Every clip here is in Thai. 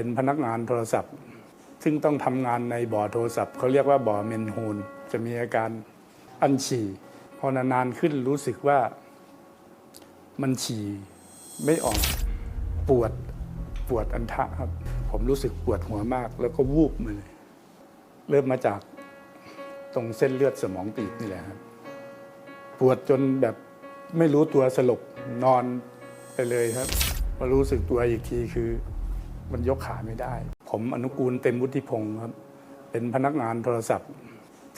เป็นพนักงานโทรศัพท์ ซึ่งต้องทำงานในบ่อโทรศัพท์เขาเรียกว่าบ่อเมนโฮนจะมีอาการอันฉี่พอนานๆขึ้นรู้สึกว่า มันฉี่ไม่ออกปวดปวดอันทะครับ ผมรู้สึกปวดหัวมาก แล้วก็วูบมาเลยเริ่มมาจากตรงเส้นเลือดสมองตีบนี่แหละครับปวดจนแบบไม่รู้ตัวสลบนอนไปเลยครับมารู้สึกตัวอีกทีคือ มันยกขาไม่ได้ ผมอนุกูลเต็มวุฒิพงศ์ครับ เป็นพนักงานโทรศัพท์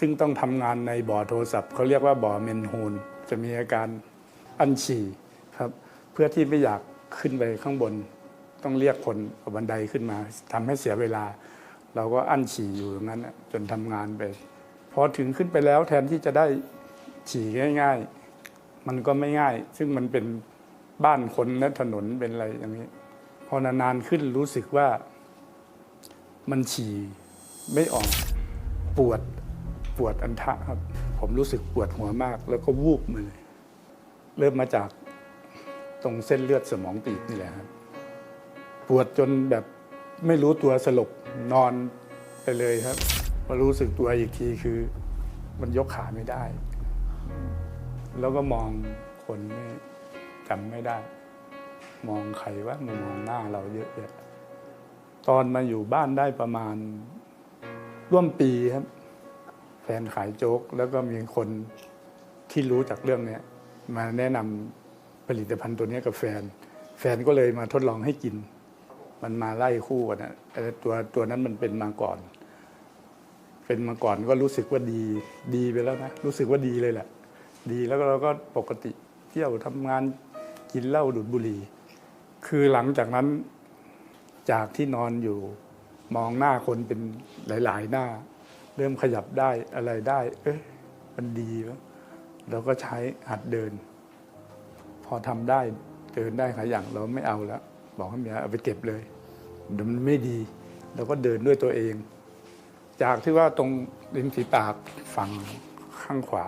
ซึ่งต้องทำงานในบ่อโทรศัพท์เขาเรียกว่าบ่อเมนโฮนจะมีอาการอันฉี่ครับเพื่อที่ไม่อยากขึ้นไปข้างบน ต้องเรียกคนบันไดขึ้นมาทำให้เสียเวลา เราก็อั้นฉี่อยู่อย่างนั้นจนทำงานไปพอถึงขึ้นไปแล้วแทนที่จะได้ฉี่ง่าย ๆ มันก็ไม่ง่าย ซึ่งมันเป็นบ้านคนและถนนเป็นอะไรอย่างนี้ พอนานๆขึ้นรู้สึกว่ามันฉี่ไม่ออกปวดปวดอันทะครับ ผมรู้สึกปวดหัวมาก แล้วก็วูบมาเลยเริ่มมาจากตรงเส้นเลือดสมองตีบนี่แหละครับปวดจนแบบไม่รู้ตัวสลบนอนไปเลยครับมารู้สึกตัวอีกทีคือ มันยกขาไม่ได้ แล้วก็มองคนไม่จำไม่ได้ มองใครว่ามามองหน้าเราเยอะแยะตอนมาอยู่บ้านได้ประมาณร่วมปีครับ แฟนขายโจ๊ก แล้วก็มีคนที่รู้จากเรื่องเนี้ยมาแนะนำผลิตภัณฑ์ตัวนี้กับแฟน แฟนก็เลยมาทดลองให้กิน มันมาไล่คู่กันนะไอ้ตัวตัวนั้นมันเป็นมาก่อน เป็นมาก่อนก็รู้สึกว่าดีดีไปแล้วนะ รู้สึกว่าดีเลยแหละ ดีแล้วเราก็ปกติเที่ยวทำงานกินเหล้าดูดบุหรี่ คือหลังจากนั้นจากที่นอนอยู่มองหน้าคนเป็นหลาย ๆ หน้า เริ่มขยับได้อะไรได้ เอ๊ะมันดีแล้วเราก็ใช้หัดเดิน พอทำได้เดินได้ขายอย่างเราไม่เอาแล้ว บอกให้เมียเอาไปเก็บเลยเดี๋ยวมันไม่ดีเราก็เดินด้วยตัวเอง จากที่ว่าตรงริมฝีปากฝั่งข้างขวา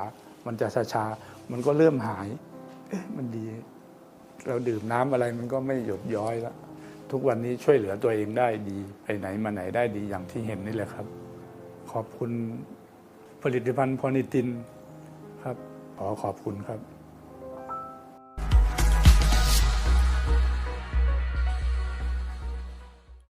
มันจะชาๆมันก็เริ่มหาย เอ๊ะมันดี เราดื่มน้ำอะไรมันก็ไม่หยดย้อยแล้วทุกวันนี้ช่วยเหลือตัวเองได้ดี ไปไหนมาไหนได้ดีอย่างที่เห็นนี่แหละครับ ขอบคุณผลิตภัณฑ์พอนิตินครับ ขอขอบคุณครับ